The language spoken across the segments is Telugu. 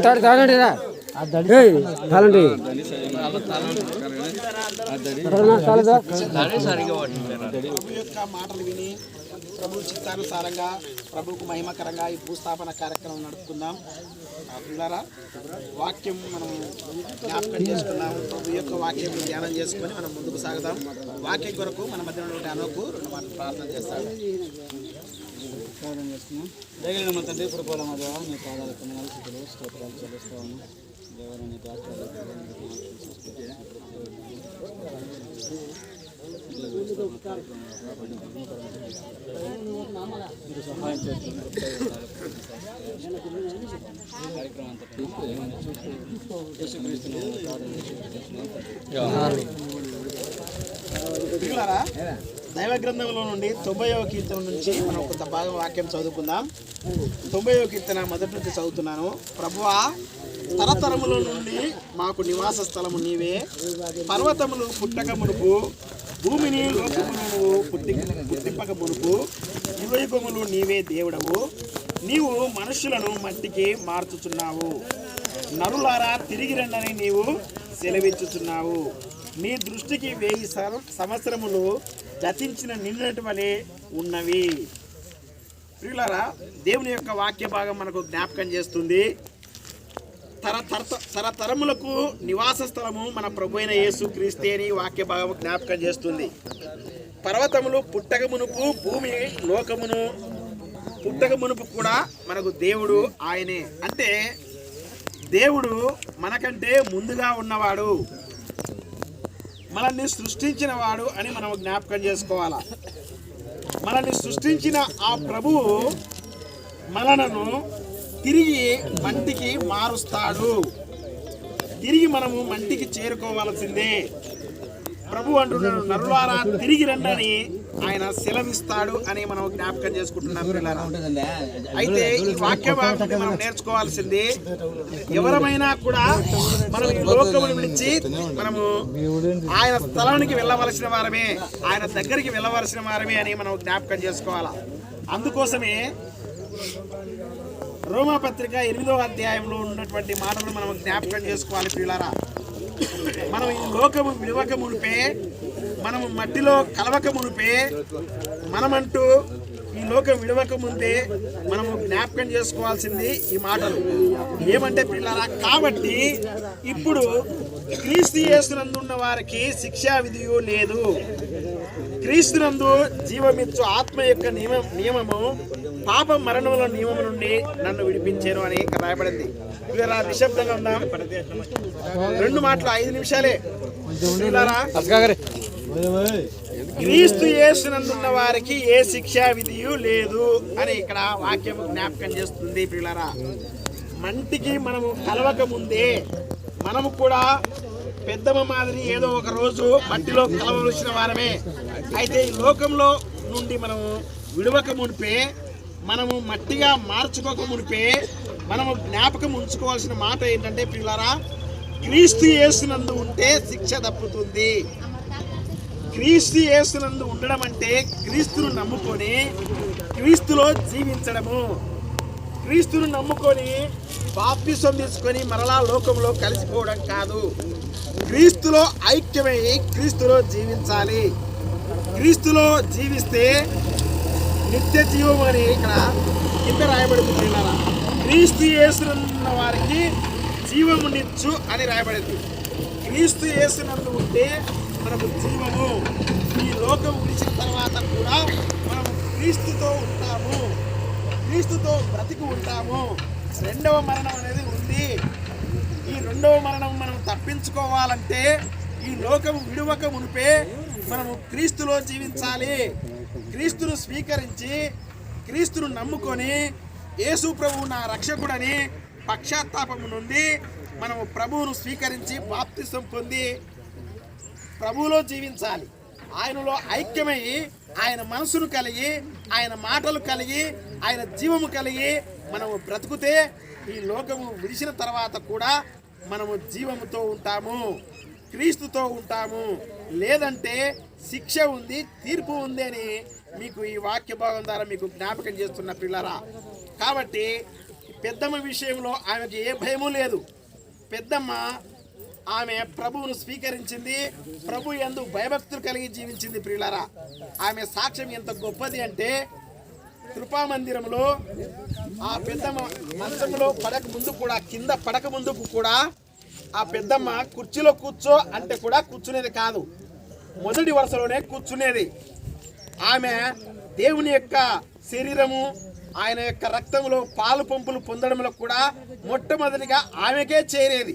తాడు తాగండి తాళండి యొక్క మాటలు విని ప్రభు చిత్తానుసారంగా ప్రభుకు మహిమకరంగా ఈ భూస్థాపన కార్యక్రమం నడుపుకుందాం ఆ వాక్యం మనం జ్ఞాపకం చేసుకున్నాం ప్రభు యొక్క వాక్యం ధ్యానం చేసుకొని మనం ముందుకు సాగుదాం. వాక్యం కొరకు మన మధ్య ఉన్నటువంటి అనోకు రెండు మాటలు ప్రార్థన చేస్తాం ప్రార్థన చేస్తున్నాం. దయగలిగిన మన తండ్రి కృపల మధ్య నీ పాదాల కొందనాలు స్థితులు స్తోత్రాలు చెల్లిస్తాము దేవరు నీ మీరు సహాయం చేస్తున్నారు కార్యక్రమం ప్రార్థన చేస్తున్నాం దైవ గ్రంథంలో నుండి తొంభైవ కీర్తన నుంచి మనం కొంత భాగం వాక్యం చదువుకుందాం. తొంభైవ కీర్తన మొదటి నుంచి చదువుతున్నాను. ప్రభువా తరతరముల నుండి మాకు నివాస స్థలము నీవే. పర్వతములు పుట్టక మునుపు భూమిని లోకమును నువ్వు పుట్టి పుట్టింపక మునుపు యుగయుగములు నీవే దేవుడవు. నీవు మనుషులను మట్టికి మార్చుచున్నావు. నరులారా తిరిగి రండని నీవు సెలవిచ్చుచున్నావు. నీ దృష్టికి వెయ్యి సంవత్సరములు గతించిన నిన్నటి వలె ఉన్నవి. ప్రియులారా దేవుని యొక్క వాక్య భాగం మనకు జ్ఞాపకం చేస్తుంది. తర తర తరతరములకు నివాస స్థలము మన ప్రభు అయిన యేసు క్రీస్తే అని వాక్య భాగం జ్ఞాపకం చేస్తుంది. పర్వతములు పుట్టక మునుపు భూమి లోకమును పుట్టక మునుపు కూడా మనకు దేవుడు ఆయనే. అంటే దేవుడు మనకంటే ముందుగా ఉన్నవాడు. మనల్ని సృష్టించిన వాడు అని మనం జ్ఞాపకం చేసుకోవాలా? మనల్ని సృష్టించిన ఆ ప్రభువు మనలను తిరిగి మంటికి మారుస్తాడు. తిరిగి మనము మంటికి చేరుకోవాల్సిందే. ప్రభు అంటున్నాడు నరులారా తిరిగి రండని ఆయన సెలవిస్తాడు అని మనం జ్ఞాపకం చేసుకుంటున్నాం అయితే ఈ వాక్య మనం నేర్చుకోవాల్సింది ఎవరమైనా కూడా మనం ఈ లోకమును విడిచి మనము ఆయన స్థలానికి వెళ్ళవలసిన వారమే ఆయన దగ్గరికి వెళ్ళవలసిన వారమే అని మనం జ్ఞాపకం చేసుకోవాలా. అందుకోసమే రోమా పత్రిక ఎనిమిదవ అధ్యాయంలో ఉన్నటువంటి మాటలు మనం జ్ఞాపకం చేసుకోవాలి పిల్లరా మనం ఈ లోకము విడవక మునిపే మనము మట్టిలో కలవక మునిపే మనమంటూ ఈ లోకం విడవక ముందే మనము జ్ఞాపకం చేసుకోవాల్సింది ఈ మాటలు. ఏమంటే పిల్లరా కాబట్టి ఇప్పుడు క్రీస్తు యేసునందున్న వారికి శిక్షా విధియు లేదు. క్రీస్తునందు జీవమిచ్చు ఆత్మ యొక్క నియమ నియమము పాప మరణముల నియమం నుండి నన్ను విడిపించాను అని రాయబడింది. పిల్లరా నిశ్శబ్దంగా ఉందాం. రెండు మాటలు ఐదు నిమిషాలే. పిల్లరా క్రీస్తు యేసునందున్న వారికి ఏ శిక్షా విధియు లేదు అని ఇక్కడ వాక్యం జ్ఞాపకం చేస్తుంది పిల్లరా మంటికి మనము కలవక ముందే మనము కూడా పెద్దమ్మ మాదిరి ఏదో ఒక రోజు మట్టిలో కలవలసిన వారమే. అయితే ఈ లోకంలో నుండి మనము విడవక మునిపే మనము మట్టిగా మార్చుకోక మునిపే మనము జ్ఞాపకం ఉంచుకోవాల్సిన మాట ఏంటంటే పిల్లరా క్రీస్తు యేసునందు ఉంటే శిక్ష తప్పుతుంది. క్రీస్తు యేసునందు ఉండడం అంటే క్రీస్తును నమ్ముకొని క్రీస్తులో జీవించడము. క్రీస్తును నమ్ముకొని బాప్తిసం తీసుకొని మరలా లోకంలో కలిసిపోవడం కాదు. క్రీస్తులో ఐక్యమై క్రీస్తులో జీవించాలి. క్రీస్తులో జీవిస్తే నిత్య జీవం అని ఇక్కడ కింద రాయబడుతుంది క్రీస్తు యేసునున్న వారికి జీవము నిచ్చు అని రాయబడింది. క్రీస్తు యేసునందు ఉంటే మనకు జీవము. ఈ లోకం విడిచిన తర్వాత కూడా మనము క్రీస్తుతో ఉంటాము. క్రీస్తుతో బ్రతికి ఉంటాము. రెండవ మరణం అనేది ఉంది. ఈ రెండవ మరణం మనం తప్పించుకోవాలంటే ఈ లోకం విడువక మునిపే మనము క్రీస్తులో జీవించాలి. క్రీస్తును స్వీకరించి క్రీస్తును నమ్ముకొని యేసు ప్రభువు నా రక్షకుడని పక్షాత్తాపము నుండి మనము ప్రభువును స్వీకరించి బాప్తిసం పొంది ప్రభువులో జీవించాలి. ఆయనలో ఐక్యమై ఆయన మనసును కలిగి ఆయన మాటలు కలిగి ఆయన జీవము కలిగి మనము బ్రతుకుతే ఈ లోకము విడిచిన తర్వాత కూడా మనము జీవముతో ఉంటాము క్రీస్తుతో ఉంటాము. లేదంటే శిక్ష ఉంది తీర్పు ఉంది అని మీకు ఈ వాక్య భాగం ద్వారా మీకు జ్ఞాపకం చేస్తున్న పిల్లరా. కాబట్టి పెద్దమ్మ విషయంలో ఆమెకి ఏ భయము లేదు. పెద్దమ్మ ఆమె ప్రభువును స్వీకరించింది ప్రభు ఎందు భయభక్తులు కలిగి జీవించింది ప్రియులారా. ఆమె సాక్ష్యం ఎంత గొప్పది అంటే కృపామందిరంలో ఆ పెద్దమ్మ మంచంలో పడక ముందు కూడా కింద పడక ముందుకు కూడా ఆ పెద్దమ్మ కుర్చీలో కూర్చో అంటే కూడా కూర్చునేది కాదు. మొదటి వరుసలోనే కూర్చునేది. ఆమె దేవుని యొక్క శరీరము ఆయన యొక్క రక్తంలో పాలు పంపులు పొందడంలో కూడా మొట్టమొదటిగా ఆమెకే చేరేది.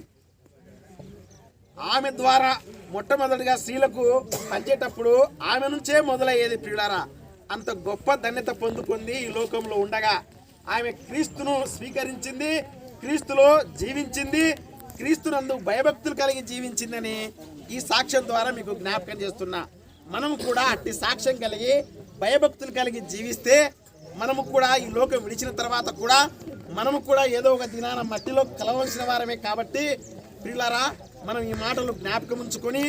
ఆమె ద్వారా మొట్టమొదటిగా స్త్రీలకు పంచేటప్పుడు ఆమె నుంచే మొదలయ్యేది ప్రియులారా. అంత గొప్ప ధన్యత పొందుకుంది ఈ లోకంలో ఉండగా ఆమె క్రీస్తును స్వీకరించింది క్రీస్తులో జీవించింది క్రీస్తునందు భయభక్తులు కలిగి జీవించిందని ఈ సాక్ష్యం ద్వారా మీకు జ్ఞాపకం చేస్తున్నా. మనం కూడా అట్టి సాక్ష్యం కలిగి భయభక్తులు కలిగి జీవిస్తే మనము కూడా ఈ లోకం విడిచిన తర్వాత కూడా మనము కూడా ఏదో ఒక దినాన మట్టిలో కలవలసిన వారమే కాబట్టి పిల్లరా మనం ఈ మాటలు జ్ఞాపకం ఉంచుకొని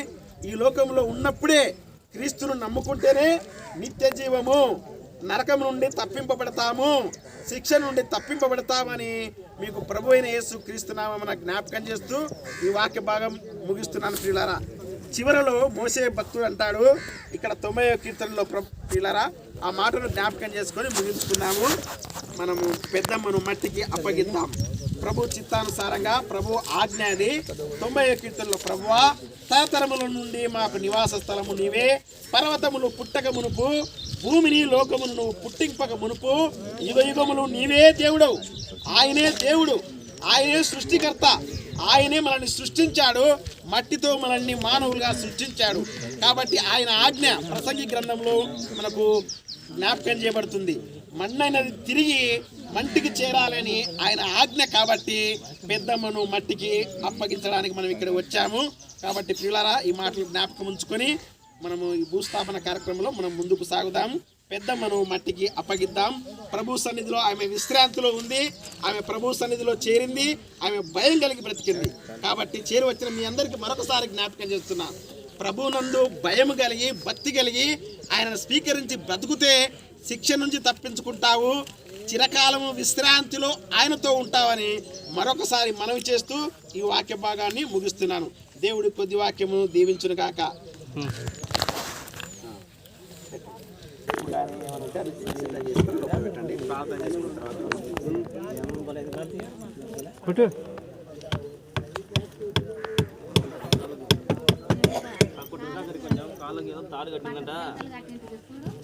ఈ లోకంలో ఉన్నప్పుడే క్రీస్తును నమ్ముకుంటేనే నిత్య జీవము నరకం నుండి తప్పింపబడతాము శిక్ష నుండి తప్పింపబడతామని మీకు ప్రభు అయిన యేసు క్రీస్తునామన జ్ఞాపకం చేస్తూ ఈ వాక్య భాగం ముగిస్తున్నాను ప్రియులారా. చివరలో మోసే భక్తుడు అంటాడు ఇక్కడ తొంభై కీర్తనలో ప్ర- ప్రియులారా ఆ మాటను జ్ఞాపకం చేసుకొని ముగించుకున్నాము మనము పెద్దమ్మను మట్టికి అప్పగిద్దాం. ప్రభు చిత్తానుసారంగా ప్రభు ఆజ్ఞ అది. తొంభై కీర్తనలో ప్రభువా తరతరముల నుండి మాకు నివాస స్థలము నీవే. పర్వతములు పుట్టక మునుపు భూమిని లోకమును నువ్వు పుట్టింపక మునుపు యుగ యుగములు నీవే దేవుడవు. ఆయనే దేవుడు. ఆయనే సృష్టికర్త. ఆయనే మనల్ని సృష్టించాడు. మట్టితో మనల్ని మానవులుగా సృష్టించాడు. కాబట్టి ఆయన ఆజ్ఞ ప్రసంగి గ్రంథంలో మనకు జ్ఞాపకం చేయబడుతుంది. మన్నైనది తిరిగి మంటికి చేరాలని ఆయన ఆజ్ఞ కాబట్టి పెద్దమ్మను మట్టికి అప్పగించడానికి మనం ఇక్కడ వచ్చాము. కాబట్టి పిల్లరా ఈ మాటలు జ్ఞాపకం ఉంచుకొని మనము ఈ భూస్థాపన కార్యక్రమంలో మనం ముందుకు సాగుదాం. పెద్దమ్మను మట్టికి అప్పగిద్దాం. ప్రభు సన్నిధిలో ఆమె విశ్రాంతిలో ఉంది. ఆమె ప్రభు సన్నిధిలో చేరింది. ఆమె భయం కలిగి బ్రతికింది. కాబట్టి చేరి వచ్చిన మీ అందరికీ మరొకసారి జ్ఞాపకం చేస్తున్నా. ప్రభునందు భయం కలిగి భక్తి కలిగి ఆయన స్వీకరించి బ్రతుకుతే శిక్ష నుంచి తప్పించుకుంటావు. చిరకాలము విశ్రాంతిలో ఆయనతో ఉంటావని మరొకసారి మనవి చేస్తూ ఈ వాక్య భాగాన్ని ముగిస్తున్నాను. దేవుడి కొద్ది వాక్యము దీవించును కాక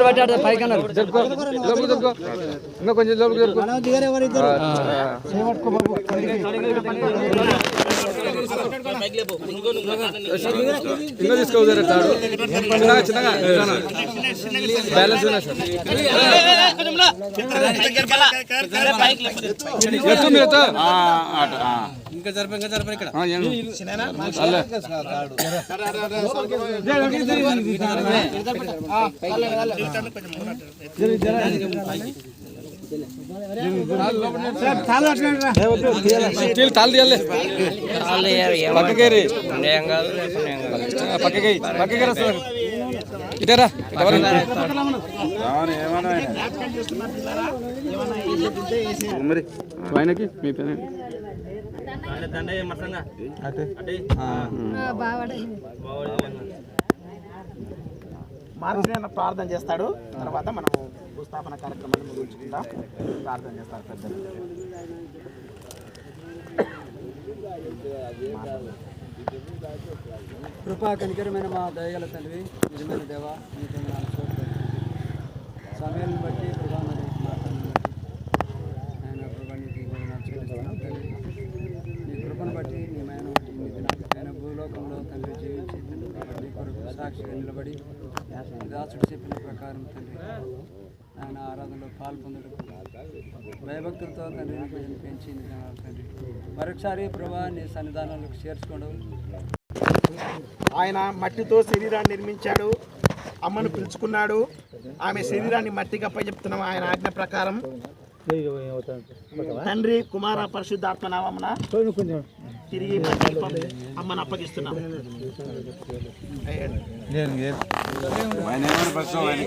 పట్టి అటు పైకి అన్నారు ఇంకా కొంచెం లోపలికి జరుపు ఇంకా తీసుకోవాలి తాడు చిన్నగా చిన్నగా బ్యాలెన్స్ ఉన్నా సార్ ఎత్తు మీరు. ఇంకా జరిపి ఇంకా జరిపి ఇక్కడ తాళ్ళు తీయాలి పక్కకి రీ. ఆ, పక్కకి పక్కకి రా సార్ ఇటరా ఎవరు ఆయనకి మీ పైన మార్చిన ప్రార్థన చేస్తాడు. తర్వాత మనం భూస్థాపన కార్యక్రమాన్ని ముగించుకుందాం. ప్రార్థన చేస్తారు పెద్దలు. కృపా కనికరమైన మా దయగల తండ్రి నిజమైన దేవ స్తోత్రాలు. సమయాన్ని బట్టి ప్రభా మరి మాటలను బట్టి ఆయన ప్రభా నీకు వందనాలు చెల్లిస్తున్నాం తండ్రి నీ కృపను బట్టి నీ ఆయన నీ దినాలు ఆయన భూలోకంలో తండ్రి జీవించి తండ్రి ప్రభా నీ కొరకు సాక్షిగా నిలబడి దాసుడు చెప్పిన ప్రకారం తండ్రి ఆయన ఆరాధనలో పాల్పొందడం భయభక్తులతో తండ్రి భజన తండ్రి. మరొకసారి ప్రభా నీ సన్నిధానాలకు చేర్చుకోవడం ఆయన మట్టితో శరీరాన్ని నిర్మించాడు అమ్మను పిలుచుకున్నాడు. ఆమె శరీరాన్ని మట్టిగా పై చెప్తున్నాం ఆయన ఆజ్ఞ ప్రకారం. తండ్రి కుమార పరిశుద్ధాత్మ నామమున తిరిగి అమ్మను అప్పగిస్తున్నాం మళ్ళీ